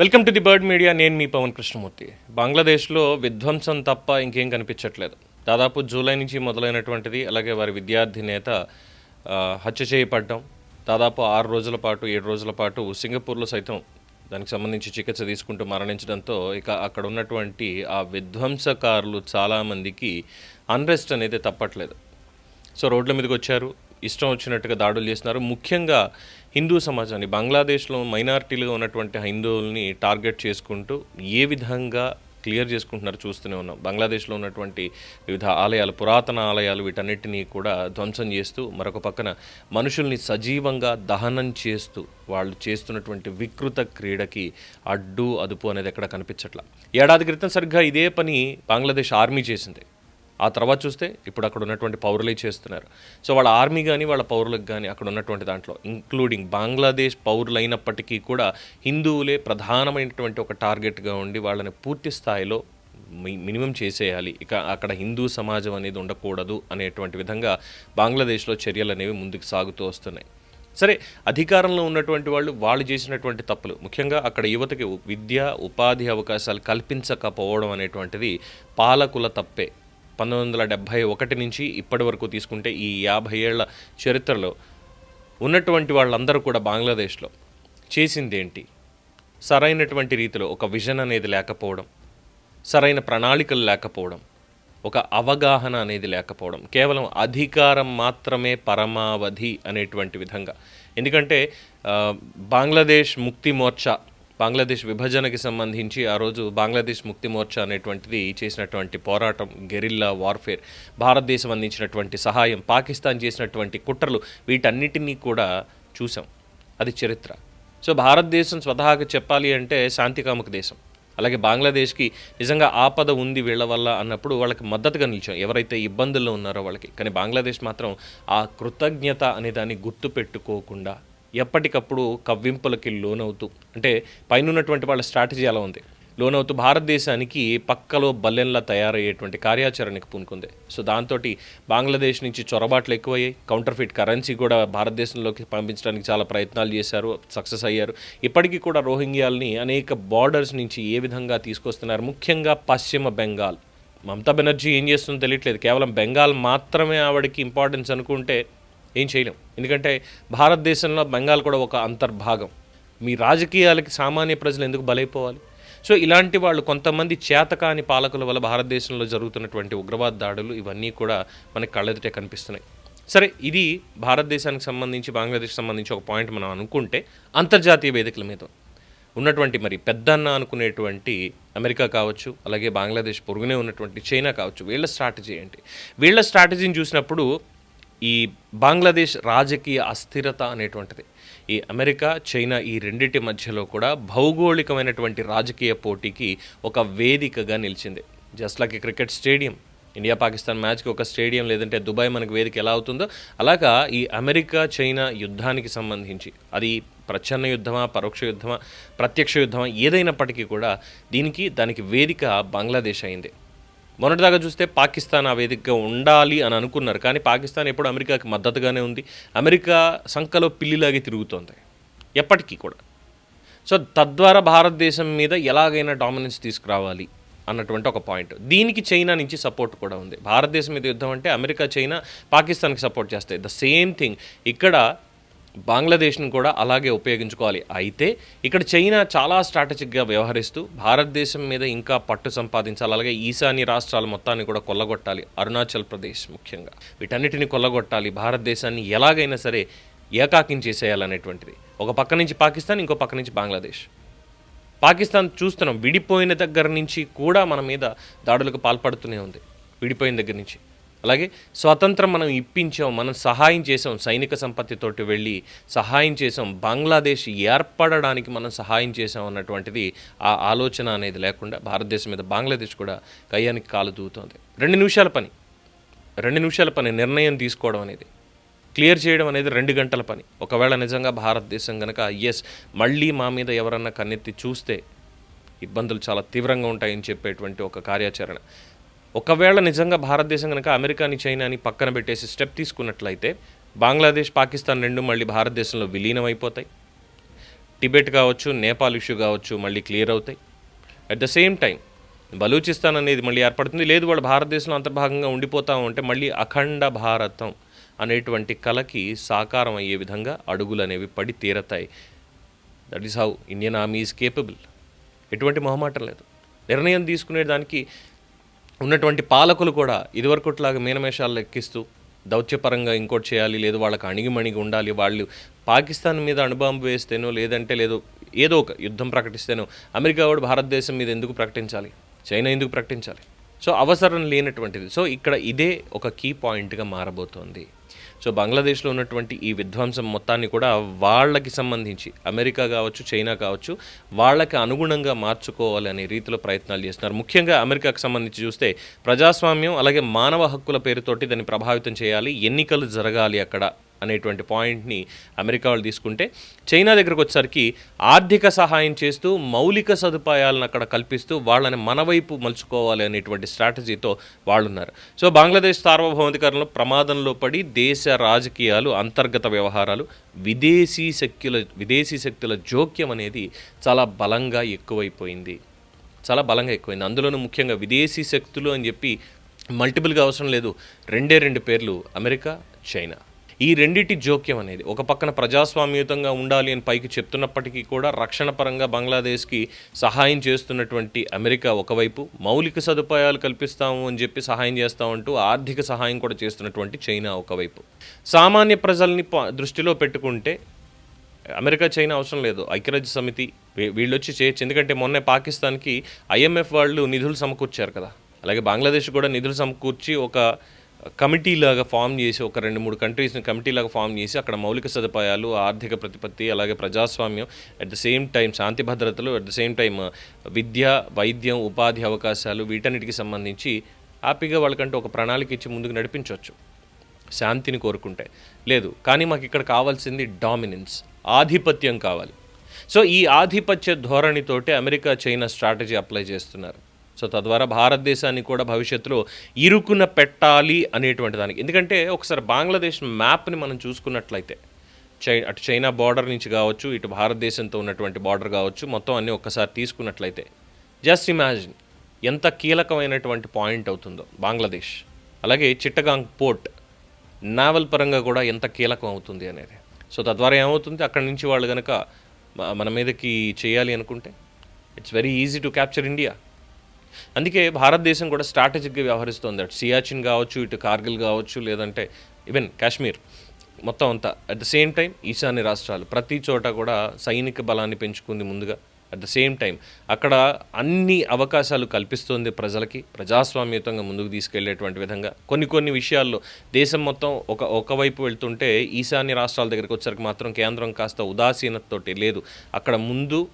Welcome to the Bird Media నేను మీ పవన్ కృష్ణమూర్తి. బంగ్లాదేశ్లో విధ్వంసం తప్ప ఇంకేం కనిపించట్లేదు. దాదాపు జూలై నుంచి మొదలైనటువంటిది అలాగే వారి విద్యార్థి నేత హత్య చేయబడ్డం దాదాపు ఆరు రోజుల పాటు ఏడు రోజుల పాటు సింగపూర్లో సైతం దానికి సంబంధించి చికిత్స తీసుకుంటూ మరణించడంతో ఇక అక్కడ ఉన్నటువంటి ఆ విధ్వంసకారులు చాలామందికి అన్రెస్ట్ అనేది తప్పట్లేదు. సో రోడ్ల మీదకి వచ్చారు. ఇష్టం వచ్చినట్టుగా దాడులు చేస్తున్నారు. ముఖ్యంగా హిందూ సమాజాన్ని బంగ్లాదేశ్లో మైనారిటీలుగా ఉన్నటువంటి హిందువుల్ని టార్గెట్ చేసుకుంటూ ఏ విధంగా క్లియర్ చేసుకుంటున్నారు చూస్తూనే ఉన్నాం. బంగ్లాదేశ్లో ఉన్నటువంటి వివిధ ఆలయాలు పురాతన ఆలయాలు వీటన్నిటినీ కూడా ధ్వంసం చేస్తూ మరొక పక్కన మనుషుల్ని సజీవంగా దహనం చేస్తూ వాళ్ళు చేస్తున్నటువంటి వికృత క్రీడకి అడ్డు అదుపు అనేది ఎక్కడ కనిపించట్లా. ఏడాది క్రితం సరిగ్గా ఇదే పని బంగ్లాదేశ్ ఆర్మీ చేసింది. ఆ తర్వాత చూస్తే ఇప్పుడు అక్కడ ఉన్నటువంటి పౌరులే చేస్తున్నారు. సో వాళ్ళ ఆర్మీ కానీ వాళ్ళ పౌరులకు కానీ అక్కడ ఉన్నటువంటి దాంట్లో ఇంక్లూడింగ్ బంగ్లాదేశ్ పౌరులైనప్పటికీ కూడా హిందువులే ప్రధానమైనటువంటి ఒక టార్గెట్గా ఉండి వాళ్ళని పూర్తి స్థాయిలో మి- మినిమం చేసేయాలి. ఇక అక్కడ హిందూ సమాజం అనేది ఉండకూడదు అనేటువంటి విధంగా బంగ్లాదేశ్లో చర్యలు అనేవి ముందుకు సాగుతూ వస్తున్నాయి. సరే అధికారంలో ఉన్నటువంటి వాళ్ళు వాళ్ళు చేసినటువంటి తప్పులు ముఖ్యంగా అక్కడ యువతకి విద్య ఉపాధి అవకాశాలు కల్పించకపోవడం అనేటువంటిది పాలకుల తప్పే. పంతొమ్మిది వందల డెబ్భై ఒకటి నుంచి ఇప్పటి వరకు తీసుకుంటే ఈ యాభై ఏళ్ళ చరిత్రలో ఉన్నటువంటి వాళ్ళందరూ కూడా బంగ్లాదేశ్లో చేసిందేంటి? సరైనటువంటి రీతిలో ఒక విజన్ అనేది లేకపోవడం సరైన ప్రణాళికలు లేకపోవడం ఒక అవగాహన అనేది లేకపోవడం కేవలం అధికారం మాత్రమే పరమావధి అనేటువంటి విధంగా. ఎందుకంటే బంగ్లాదేశ్ ముక్తి మోర్చా బంగ్లాదేశ్ విభజనకి సంబంధించి ఆ రోజు బంగ్లాదేశ్ ముక్తి మోర్చా అనేటువంటిది చేసినటువంటి పోరాటం గెరిల్లా వార్ఫేర్ భారతదేశం అందించినటువంటి సహాయం పాకిస్తాన్ చేసినటువంటి కుట్రలు వీటన్నిటినీ కూడా చూసాం. అది చరిత్ర. సో భారతదేశం స్వతహాగా చెప్పాలి అంటే శాంతికామక దేశం. అలాగే బంగ్లాదేశ్కి నిజంగా ఆపద ఉంది వీళ్ళ వల్ల అన్నప్పుడు వాళ్ళకి మద్దతుగా నిలిచాం. ఎవరైతే ఇబ్బందుల్లో ఉన్నారో వాళ్ళకి. కానీ బంగ్లాదేశ్ మాత్రం ఆ కృతజ్ఞత అనే దాన్ని గుర్తుపెట్టుకోకుండా ఎప్పటికప్పుడు కవ్వింపులకి లోనవుతూ అంటే పైన ఉన్నటువంటి వాళ్ళ స్ట్రాటజీ అలా ఉంది. లోనవుతూ భారతదేశానికి పక్కలో బల్లెన్లా తయారయ్యేటువంటి కార్యాచరణకు పూనుకుంది. సో దాంతో బంగ్లాదేశ్ నుంచి చొరబాట్లు ఎక్కువయ్యాయి. కౌంటర్ ఫిట్ కరెన్సీ కూడా భారతదేశంలోకి పంపించడానికి చాలా ప్రయత్నాలు చేశారు సక్సెస్ అయ్యారు. ఇప్పటికీ కూడా రోహింగ్యాల్ని అనేక బార్డర్స్ నుంచి ఏ విధంగా తీసుకొస్తున్నారు? ముఖ్యంగా పశ్చిమ బెంగాల్. మమతా బెనర్జీ ఏం చేస్తుందో తెలియట్లేదు. కేవలం బెంగాల్ మాత్రమే ఆవిడకి ఇంపార్టెన్స్ అనుకుంటే ఏం చేయలేం. ఎందుకంటే భారతదేశంలో బెంగాల్ కూడా ఒక అంతర్భాగం. మీ రాజకీయాలకి సామాన్య ప్రజలు ఎందుకు బలైపోవాలి? సో ఇలాంటి వాళ్ళు కొంతమంది చేతకాని పాలకుల వల్ల భారతదేశంలో జరుగుతున్నటువంటి ఉగ్రవాద దాడులు ఇవన్నీ కూడా మనకి కళ్ళెదుటే కనిపిస్తున్నాయి. సరే ఇది భారతదేశానికి సంబంధించి బంగ్లాదేశ్ సంబంధించి ఒక పాయింట్ మనం అనుకుంటే అంతర్జాతీయ వేదికల మీద ఉన్నటువంటి మరి పెద్దన్న అనుకునేటువంటి అమెరికా కావచ్చు అలాగే బంగ్లాదేశ్ పొరుగునే ఉన్నటువంటి చైనా కావచ్చు వీళ్ళ స్ట్రాటజీ ఏంటి? వీళ్ళ స్ట్రాటజీని చూసినప్పుడు ఈ బంగ్లాదేశ్ రాజకీయ అస్థిరత అనేటువంటిది. ఈ అమెరికా చైనా ఈ రెండింటి మధ్యలో కూడా భౌగోళికమైనటువంటి రాజకీయ పోటీకి ఒక వేదికగా నిలిచింది. Just like cricket stadium India Pakistan మ్యాచ్కి ఒక స్టేడియం లేదంటే దుబాయ్ మనకు వేదిక ఎలా అవుతుందో అలాగా ఈ అమెరికా చైనా యుద్ధానికి సంబంధించి అది ప్రచ్ఛన్న యుద్ధమా పరోక్ష యుద్ధమా ప్రత్యక్ష యుద్ధమా ఏదైనప్పటికీ కూడా దీనికి దానికి వేదిక బంగ్లాదేశ్ అయింది. మొన్నటిదాకా చూస్తే పాకిస్తాన్ ఆ వేదికగా ఉండాలి అని అనుకున్నారు. కానీ పాకిస్తాన్ ఎప్పుడు అమెరికాకి మద్దతుగానే ఉంది. అమెరికా సంఖలో పిల్లిలాగే తిరుగుతోంది. ఎప్పటికీ కూడా. సో తద్వారా భారతదేశం మీద ఎలాగైనా డామినెన్స్ తీసుకురావాలి అన్నటువంటి ఒక పాయింట్. దీనికి చైనా నుంచి సపోర్ట్ కూడా ఉంది. భారతదేశం మీద యుద్ధం అంటే అమెరికా చైనా పాకిస్తాన్కి సపోర్ట్ చేస్తాయి. The same thing. ఇక్కడ బంగ్లాదేశ్ను కూడా అలాగే ఉపయోగించుకోవాలి. అయితే ఇక్కడ చైనా చాలా స్ట్రాటజిక్గా వ్యవహరిస్తూ భారతదేశం మీద ఇంకా పట్టు సంపాదించాలి. అలాగే ఈశాన్య రాష్ట్రాల మొత్తాన్ని కూడా కొల్లగొట్టాలి. అరుణాచల్ ప్రదేశ్ ముఖ్యంగా. వీటన్నిటిని కొల్లగొట్టాలి. భారతదేశాన్ని ఎలాగైనా సరే ఏకాకిం చేసేయాలనేటువంటిది. ఒక పక్క నుంచి పాకిస్తాన్ ఇంకో పక్క నుంచి బంగ్లాదేశ్. పాకిస్తాన్ చూస్తున్నాం. విడిపోయిన దగ్గర నుంచి కూడా మన మీద దాడులకు పాల్పడుతూనే ఉంది. విడిపోయిన దగ్గర నుంచి. అలాగే స్వతంత్రం మనం ఇప్పించాం మనం సహాయం చేసాం సైనిక సంపత్తితోటి వెళ్ళి సహాయం చేసాం బంగ్లాదేశ్ ఏర్పడడానికి మనం సహాయం చేసాం అన్నటువంటిది ఆ ఆలోచన అనేది లేకుండా భారతదేశం మీద బంగ్లాదేశ్ కూడా కయ్యానికి కాలు దూగుతోంది రెండు నిమిషాల పని. రెండు నిమిషాల పని నిర్ణయం తీసుకోవడం అనేది. క్లియర్ చేయడం అనేది రెండు గంటల పని. ఒకవేళ నిజంగా భారతదేశం కనుక ఎస్ మళ్ళీ మా మీద ఎవరన్నా కన్నెత్తి చూస్తే ఇబ్బందులు చాలా తీవ్రంగా ఉంటాయని చెప్పేటువంటి ఒక కార్యాచరణ. ఒకవేళ నిజంగా భారతదేశం కనుక అమెరికాని చైనాని పక్కన పెట్టేసి స్టెప్ తీసుకున్నట్లయితే బంగ్లాదేశ్ పాకిస్తాన్ రెండు మళ్ళీ భారతదేశంలో విలీనం అయిపోతాయి టిబెట్ కావచ్చు నేపాల్ ఇష్యూ కావచ్చు మళ్ళీ క్లియర్ అవుతాయి. At the same time Balochistan అనేది మళ్ళీ ఏర్పడుతుంది. లేదు వాళ్ళు భారతదేశంలో అంతర్భాగంగా ఉండిపోతాం అంటే మళ్ళీ అఖండ భారతం అనేటువంటి కళకి సాకారం అయ్యే విధంగా అడుగులు అనేవి పడి తీరతాయి. That is how Indian army is capable ఎటువంటి మొహమాటం లేదు. నిర్ణయం తీసుకునే దానికి ఉన్నటువంటి పాలకులు కూడా ఇదివరకుట్లాగా మీనమేషాలు లెక్కిస్తూ దౌత్యపరంగా ఇంకోటి చేయాలి లేదు వాళ్ళకి అణిగిమణిగి ఉండాలి వాళ్ళు పాకిస్తాన్ మీద అణుబాంబు వేస్తేనో లేదంటే లేదు ఏదో ఒక యుద్ధం ప్రకటిస్తేనో అమెరికా వాడు భారతదేశం మీద ఎందుకు ప్రకటించాలి? చైనా ఎందుకు ప్రకటించాలి? సో అవసరం లేనటువంటిది. సో ఇక్కడ ఇదే ఒక కీ పాయింట్గా మారబోతోంది. సో బంగ్లాదేశ్లో ఉన్నటువంటి ఈ విధ్వంసం మొత్తాన్ని కూడా వాళ్ళకి సంబంధించి అమెరికా కావచ్చు చైనా కావచ్చు వాళ్ళకి అనుగుణంగా మార్చుకోవాలి అనే రీతిలో ప్రయత్నాలు చేస్తున్నారు. ముఖ్యంగా అమెరికాకు సంబంధించి చూస్తే ప్రజాస్వామ్యం అలాగే మానవ హక్కుల పేరుతోటి దాన్ని ప్రభావితం చేయాలి ఎన్నికలు జరగాలి అక్కడ. అనేటువంటి పాయింట్ని అమెరికా వాళ్ళు తీసుకుంటే చైనా దగ్గరకు వచ్చేసరికి ఆర్థిక సహాయం చేస్తూ మౌలిక సదుపాయాలను అక్కడ కల్పిస్తూ వాళ్ళని మన వైపు మలుచుకోవాలి అనేటువంటి స్ట్రాటజీతో వాళ్ళున్నారు. సో బంగ్లాదేశ్ సార్వభౌమాధికారంలో ప్రమాదంలో పడి దేశ రాజకీయాలు అంతర్గత వ్యవహారాలు విదేశీ శక్తుల విదేశీ శక్తుల జోక్యం అనేది చాలా బలంగా ఎక్కువైపోయింది. చాలా బలంగా ఎక్కువైంది. అందులోనూ ముఖ్యంగా విదేశీ శక్తులు అని చెప్పి మల్టిపుల్గా అవసరం లేదు. రెండే రెండు పేర్లు అమెరికా చైనా. ఈ రెండిటి జోక్యం అనేది ఒక పక్కన ప్రజాస్వామ్యుతంగా ఉండాలి అని పైకి చెప్తున్నప్పటికీ కూడా రక్షణ పరంగా బంగ్లాదేశ్కి సహాయం చేస్తున్నటువంటి అమెరికా ఒకవైపు మౌలిక సదుపాయాలు కల్పిస్తాము అని చెప్పి సహాయం చేస్తామంటూ ఆర్థిక సహాయం కూడా చేస్తున్నటువంటి చైనా ఒకవైపు. సామాన్య ప్రజల్ని ప- దృష్టిలో పెట్టుకుంటే అమెరికా చైనా అవసరం లేదు. ఐక్యరాజ్య సమితి వీళ్ళొచ్చి వీళ్ళు వచ్చి చేయొచ్చు. ఎందుకంటే మొన్నే పాకిస్తాన్కి ఐఎంఎఫ్ వాళ్ళు నిధులు సమకూర్చారు కదా. అలాగే బంగ్లాదేశ్ కూడా నిధులు సమకూర్చి ఒక కమిటీ లాగా ఫామ్ చేసి ఒక రెండు మూడు కంట్రీస్ని కమిటీ లాగా ఫామ్ చేసి అక్కడ మౌలిక సదుపాయాలు ఆర్థిక ప్రతిపత్తి అలాగే ప్రజాస్వామ్యం అట్ ద సేమ్ టైం శాంతి భద్రతలు అట్ ద సేమ్ టైం విద్య వైద్యం ఉపాధి అవకాశాలు వీటన్నిటికి సంబంధించి హ్యాపీగా వాళ్ళకంటే ఒక ప్రణాళిక ఇచ్చి ముందుకు నడిపించవచ్చు. శాంతిని కోరుకుంటే. లేదు కానీ మాకు ఇక్కడ కావాల్సింది డామినెన్స్ ఆధిపత్యం కావాలి. సో ఈ ఆధిపత్య ధోరణితోటి అమెరికా చైనా స్ట్రాటజీ అప్లై చేస్తున్నారు. సో తద్వారా భారతదేశాన్ని కూడా భవిష్యత్తులో ఇరుకున పెట్టాలి అనేటువంటి దానికి. ఎందుకంటే ఒకసారి బంగ్లాదేశ్ మ్యాప్ని మనం చూసుకున్నట్లయితే చై అటు చైనా బార్డర్ నుంచి కావచ్చు ఇటు భారతదేశంతో ఉన్నటువంటి బార్డర్ కావచ్చు మొత్తం అన్నీ ఒక్కసారి తీసుకున్నట్లయితే జస్ట్ ఇమాజిన్ ఎంత కీలకమైనటువంటి పాయింట్ అవుతుందో బంగ్లాదేశ్. అలాగే చిట్టగాంగ్ పోర్ట్ నావల్ పరంగా కూడా ఎంత కీలకం అవుతుంది అనేది. సో తద్వారా ఏమవుతుంది? అక్కడి నుంచి వాళ్ళు కనుక మన మీదకి చేయాలి అనుకుంటే it's very easy to capture India అందుకే భారతదేశం కూడా స్ట్రాటజిక్గా వ్యవహరిస్తుంది. అటు సియాచిన్ కావచ్చు ఇటు కార్గిల్ కావచ్చు లేదంటే ఈవెన్ కాశ్మీర్ మొత్తం అంతా. అట్ ద సేమ్ టైం ఈశాన్య రాష్ట్రాలు. ప్రతి చోట కూడా సైనిక బలాన్ని పెంచుకుంది ముందుగా. అట్ ద సేమ్ టైం అక్కడ అన్ని అవకాశాలు కల్పిస్తుంది ప్రజలకి ప్రజాస్వామ్యతంగా ముందుకు తీసుకెళ్ళేటువంటి విధంగా. కొన్ని కొన్ని విషయాల్లో దేశం మొత్తం ఒక ఒకవైపు వెళ్తుంటే ఈశాన్య రాష్ట్రాల దగ్గరికి వచ్చరికి మాత్రం కేంద్రం కాస్త ఉదాసీనతతోటి లేదు. అక్కడ ముందు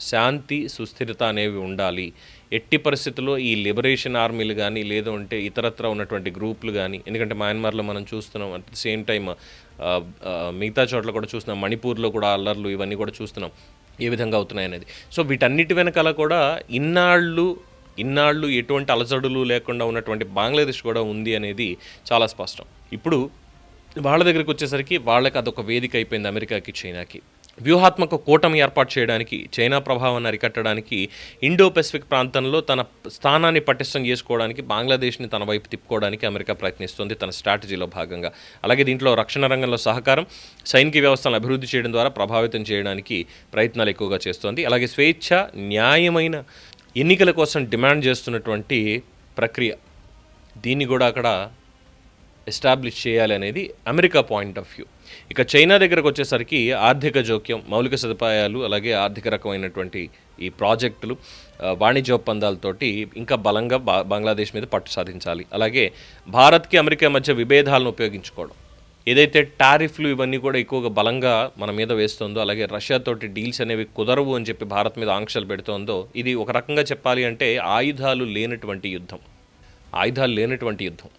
శాంతి సుస్థిరత అనేవి ఉండాలి. ఎట్టి పరిస్థితుల్లో ఈ లిబరేషన్ ఆర్మీలు కానీ లేదు అంటే ఇతరత్ర ఉన్నటువంటి గ్రూపులు కానీ ఎందుకంటే మయన్మార్లో మనం చూస్తున్నాం అట్ ద సేమ్ టైం మిగతా చోట్ల కూడా చూస్తున్నాం మణిపూర్లో కూడా అల్లర్లు ఇవన్నీ కూడా చూస్తున్నాం ఏ విధంగా అవుతున్నాయి అనేది. సో వీటన్నిటి వెనకాల కూడా ఇన్నాళ్ళు ఇన్నాళ్ళు ఎటువంటి అలజడులు లేకుండా ఉన్నటువంటి బంగ్లాదేశ్ కూడా ఉంది అనేది చాలా స్పష్టం. ఇప్పుడు వాళ్ళ దగ్గరికి వచ్చేసరికి వాళ్ళకి అదొక వేదిక అయిపోయింది అమెరికాకి చైనాకి. వ్యూహాత్మక కూటమి ఏర్పాటు చేయడానికి చైనా ప్రభావాన్ని అరికట్టడానికి ఇండో పెసిఫిక్ ప్రాంతంలో తన స్థానాన్ని పటిష్టం చేసుకోవడానికి బంగ్లాదేశ్ని తన వైపు తిప్పుకోవడానికి అమెరికా ప్రయత్నిస్తుంది తన స్ట్రాటజీలో భాగంగా. అలాగే దీంట్లో రక్షణ రంగంలో సహకారం సైనిక వ్యవస్థను అభివృద్ధి చేయడం ద్వారా ప్రభావితం చేయడానికి ప్రయత్నాలు ఎక్కువగా చేస్తోంది. అలాగే స్వేచ్ఛ న్యాయమైన ఎన్నికల కోసం డిమాండ్ చేస్తున్నటువంటి ప్రక్రియ దీన్ని కూడా అక్కడ ఎస్టాబ్లిష్ చేయాలి అనేది అమెరికా పాయింట్ ఆఫ్ వ్యూ. ఇక చైనా దగ్గరకు వచ్చేసరికి ఆర్థిక జోక్యం మౌలిక సదుపాయాలు అలాగే ఆర్థిక రకమైనటువంటి ఈ ప్రాజెక్టులు వాణిజ్య ఒప్పందాలతోటి ఇంకా బలంగా బంగ్లాదేశ్ మీద పట్టు సాధించాలి. అలాగే భారత్కి అమెరికా మధ్య విభేదాలను ఉపయోగించుకోవడం. ఏదైతే టారిఫ్లు ఇవన్నీ కూడా ఎక్కువగా బలంగా మన మీద వేస్తుందో అలాగే రష్యాతోటి డీల్స్ అనేవి కుదరవు అని చెప్పి భారత్ మీద ఆంక్షలు పెడుతోందో ఇది ఒక రకంగా చెప్పాలి అంటే ఆయుధాలు లేనటువంటి యుద్ధం. ఆయుధాలు లేనటువంటి యుద్ధం.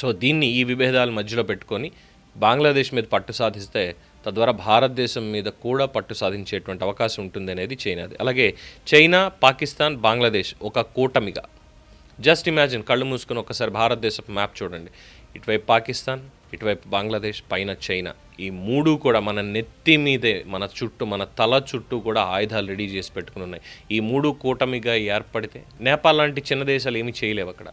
సో దీన్ని ఈ విభేదాల మధ్యలో పెట్టుకొని బంగ్లాదేశ్ మీద పట్టు సాధిస్తే తద్వారా భారతదేశం మీద కూడా పట్టు సాధించేటువంటి అవకాశం ఉంటుంది అనేది చైనాది. అలాగే చైనా పాకిస్తాన్ బంగ్లాదేశ్ ఒక కూటమిగా. జస్ట్ ఇమాజిన్ కళ్ళు మూసుకుని ఒకసారి భారతదేశపు మ్యాప్ చూడండి. ఇటువైపు పాకిస్తాన్ ఇటువైపు బంగ్లాదేశ్ పైన చైనా. ఈ మూడు కూడా మన నెత్తి మీదే మన చుట్టూ మన తల చుట్టూ కూడా ఆయుధాలు రెడీ చేసి పెట్టుకుని ఉన్నాయి. ఈ మూడు కూటమిగా ఏర్పడితే నేపాల్ లాంటి చిన్న దేశాలు ఏమీ చేయలేవు అక్కడ.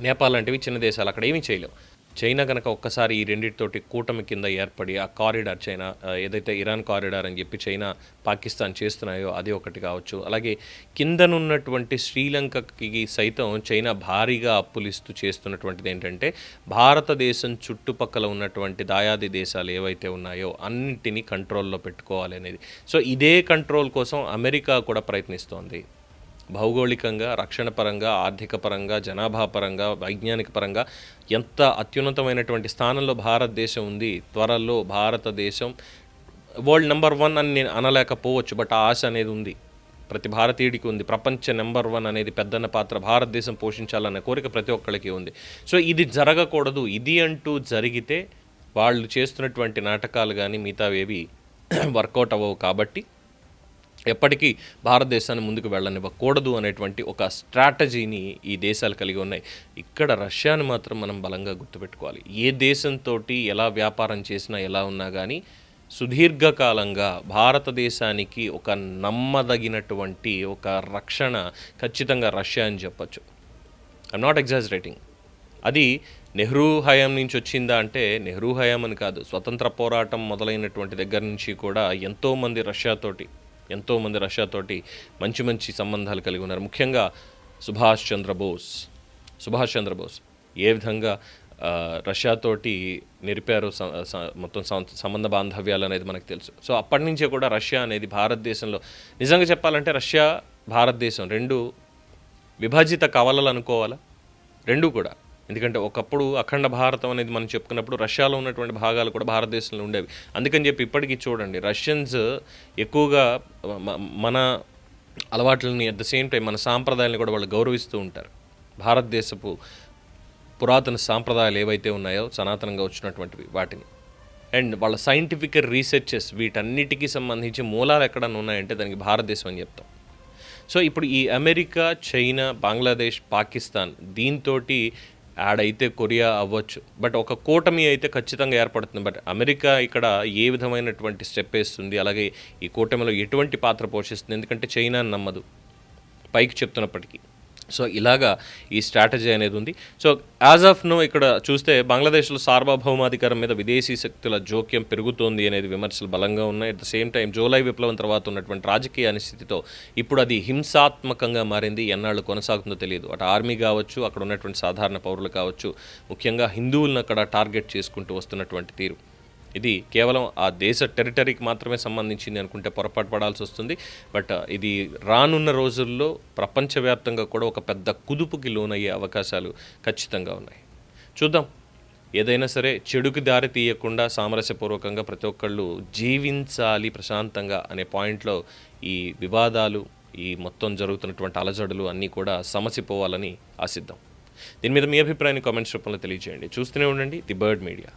నేపాల్ లాంటివి చిన్న దేశాలు అక్కడ ఏమీ చేయలేవు. చైనా కనుక ఒక్కసారి ఈ రెండింటితోటి కూటమి కింద ఏర్పడి ఆ కారిడార్ చైనా ఏదైతే ఇరాన్ కారిడార్ అని చెప్పి చైనా పాకిస్తాన్ చేస్తున్నాయో అది ఒకటి కావచ్చు. అలాగే కిందనున్నటువంటి శ్రీలంకకి సైతం చైనా భారీగా అప్పులు ఇస్తూ చేస్తున్నటువంటిది ఏంటంటే భారతదేశం చుట్టుపక్కల ఉన్నటువంటి దాయాది దేశాలు ఏవైతే ఉన్నాయో అన్నింటినీ కంట్రోల్లో పెట్టుకోవాలి అనేది. సో ఇదే కంట్రోల్ కోసం అమెరికా కూడా ప్రయత్నిస్తోంది. భౌగోళికంగా రక్షణ పరంగా ఆర్థిక పరంగా జనాభా పరంగా వైజ్ఞానిక పరంగా ఎంత అత్యున్నతమైనటువంటి స్థానంలో భారతదేశం ఉంది త్వరలో భారతదేశం వరల్డ్ నెంబర్ వన్ అని నేను అనలేకపోవచ్చు బట్ ఆ ఆశ అనేది ఉంది. ప్రతి భారతీయుడికి ఉంది. ప్రపంచ నెంబర్ వన్ అనేది పెద్దన్న పాత్ర భారతదేశం పోషించాలన్న కోరిక ప్రతి ఒక్కరికి ఉంది. సో ఇది జరగకూడదు. ఇది అంటూ జరిగితే వాళ్ళు చేస్తున్నటువంటి నాటకాలు కానీ మిగతావేవి వర్కౌట్ అవ్వవు కాబట్టి ఎప్పటికీ భారతదేశాన్ని ముందుకు వెళ్ళనివ్వకూడదు అనేటువంటి ఒక స్ట్రాటజీని ఈ దేశాలు కలిగి ఉన్నాయి. ఇక్కడ రష్యాని మాత్రం మనం బలంగా గుర్తుపెట్టుకోవాలి. ఏ దేశంతో ఎలా వ్యాపారం చేసినా ఎలా ఉన్నా కానీ సుదీర్ఘకాలంగా భారతదేశానికి ఒక నమ్మదగినటువంటి ఒక రక్షణ ఖచ్చితంగా రష్యా అని చెప్పచ్చు. ఐఎమ్ నాట్ ఎగ్జాజరేటింగ్ అది నెహ్రూ హయాం నుంచి వచ్చిందా అంటే నెహ్రూ హయాం అని కాదు. స్వతంత్ర పోరాటం మొదలైనటువంటి దగ్గర నుంచి కూడా ఎంతోమంది రష్యాతోటి ఎంతోమంది రష్యాతోటి మంచి మంచి సంబంధాలు కలిగి ఉన్నారు. ముఖ్యంగా సుభాష్ చంద్రబోస్ సుభాష్ చంద్రబోస్ ఏ విధంగా రష్యాతోటి నిరిపారు స- మొత్తం సంబంధ బాంధవ్యాలు అనేది మనకు తెలుసు. సో అప్పటి నుంచే కూడా రష్యా అనేది భారతదేశంలో నిజంగా చెప్పాలంటే రష్యా భారతదేశం రెండు విభజిత కవలలు అనుకోవాలా? రెండు కూడా. ఎందుకంటే ఒకప్పుడు అఖండ భారతం అనేది మనం చెప్పుకున్నప్పుడు రష్యాలో ఉన్నటువంటి భాగాలు కూడా భారతదేశంలో ఉండేవి. అందుకని చెప్పి ఇప్పటికీ చూడండి రష్యన్స్ ఎక్కువగా మన అలవాట్లని అట్ ద సేమ్ టైం మన సాంప్రదాయాలను కూడా వాళ్ళు గౌరవిస్తూ ఉంటారు. భారతదేశపు పురాతన సాంప్రదాయాలు ఏవైతే ఉన్నాయో సనాతనంగా వచ్చినటువంటివి వాటిని. అండ్ వాళ్ళ సైంటిఫిక్ రీసెర్చెస్ వీటన్నిటికీ సంబంధించి మూలాలు ఎక్కడన్నా ఉన్నాయంటే దానికి భారతదేశం అని చెప్తాం. సో ఇప్పుడు ఈ అమెరికా చైనా బంగ్లాదేశ్ పాకిస్తాన్ దీంతో యాడ్ అయితే కొరియా అవ్వచ్చు. బట్ ఒక కూటమి అయితే ఖచ్చితంగా ఏర్పడుతుంది. బట్ అమెరికా ఇక్కడ ఏ విధమైనటువంటి స్టెప్ వేస్తుంది? అలాగే ఈ కూటమిలో ఎటువంటి పాత్ర పోషిస్తుంది? ఎందుకంటే చైనా నమ్మదు. పైకి చెప్తున్నప్పటికీ. సో ఇలాగా ఈ స్ట్రాటజీ అనేది ఉంది. సో యాజ్ ఆఫ్ నో ఇక్కడ చూస్తే బంగ్లాదేశ్లో సార్వభౌమాధికారం మీద విదేశీ శక్తుల జోక్యం పెరుగుతోంది అనేది విమర్శలు బలంగా ఉన్నాయి. At the same time July విప్లవం తర్వాత ఉన్నటువంటి రాజకీయ అనిస్థితితో ఇప్పుడు అది హింసాత్మకంగా మారింది. ఎన్నాళ్ళు కొనసాగుతుందో తెలియదు. అటు ఆర్మీ కావచ్చు అక్కడ ఉన్నటువంటి సాధారణ పౌరులు కావచ్చు ముఖ్యంగా హిందువులను అక్కడ టార్గెట్ చేసుకుంటూ వస్తున్నటువంటి తీరు. ఇది కేవలం ఆ దేశ టెరిటరీకి మాత్రమే సంబంధించింది అనుకుంటే పొరపాటు పడాల్సి వస్తుంది. బట్ ఇది రానున్న రోజుల్లో ప్రపంచవ్యాప్తంగా కూడా ఒక పెద్ద కుదుపుకి లోనయ్యే అవకాశాలు ఖచ్చితంగా ఉన్నాయి. చూద్దాం. ఏదైనా సరే చెడుకి దారి తీయకుండా సామరస్యపూర్వకంగా ప్రతి ఒక్కళ్ళు జీవించాలి ప్రశాంతంగా అనే పాయింట్లో ఈ వివాదాలు ఈ మొత్తం జరుగుతున్నటువంటి అలజడులు అన్నీ కూడా సమసిపోవాలని ఆశిద్దాం. దీని మీద మీ అభిప్రాయాన్ని కామెంట్స్ రూపంలో తెలియజేయండి. చూస్తూనే ఉండండి ది బర్డ్ మీడియా.